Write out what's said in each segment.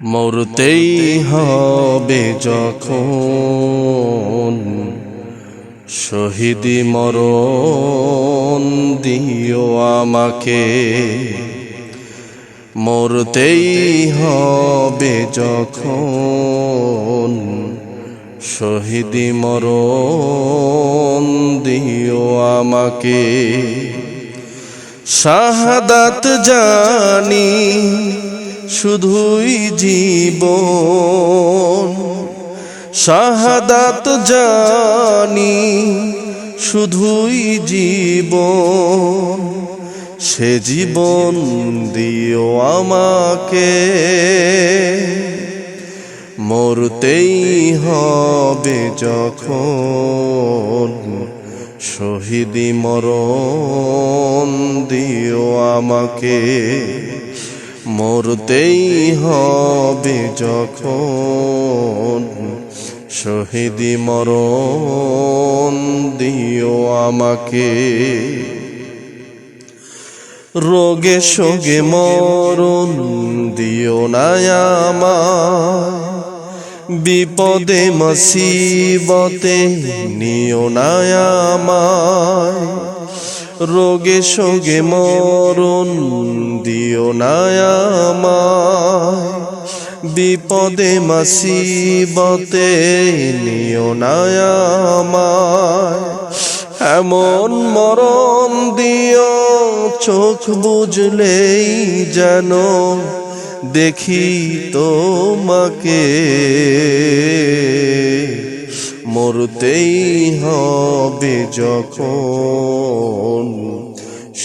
মরতেই হবে যখন শহীদি মরণ দিও আমাকে। মরতেই হবে যখন শহীদি মরণ দিও আমাকে। শাহাদাত জানি শুধুই জীবন, শাহাদাত জানি, শুধুই জীবন। সে জীবন দিও আমাকে, মরতেই হবে যখন। শহীদি মরণ দিও আমাকে মরতেই হবে যখন শহীদি মরণ দিও আমাকে। রোগে সোগে মরণ দিও না আমায় বিপদে, মসিবতে নিও না আমায়। রোগে সোগে মরণ দিও না আমায়। বিপদে মসিবতে নিও না আমায়। এমন মরণ দিও, চোখ বুঝলেই যেন দেখি তোমাকে। মরতেই হবে যখন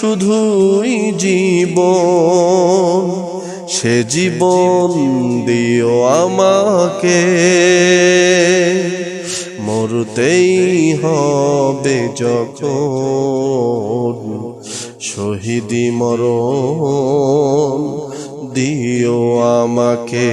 শুধুই জীবন সে জীবন দিও আমাকে। মরতেই হবে যখন শহীদি মরণ দিও আমাকে।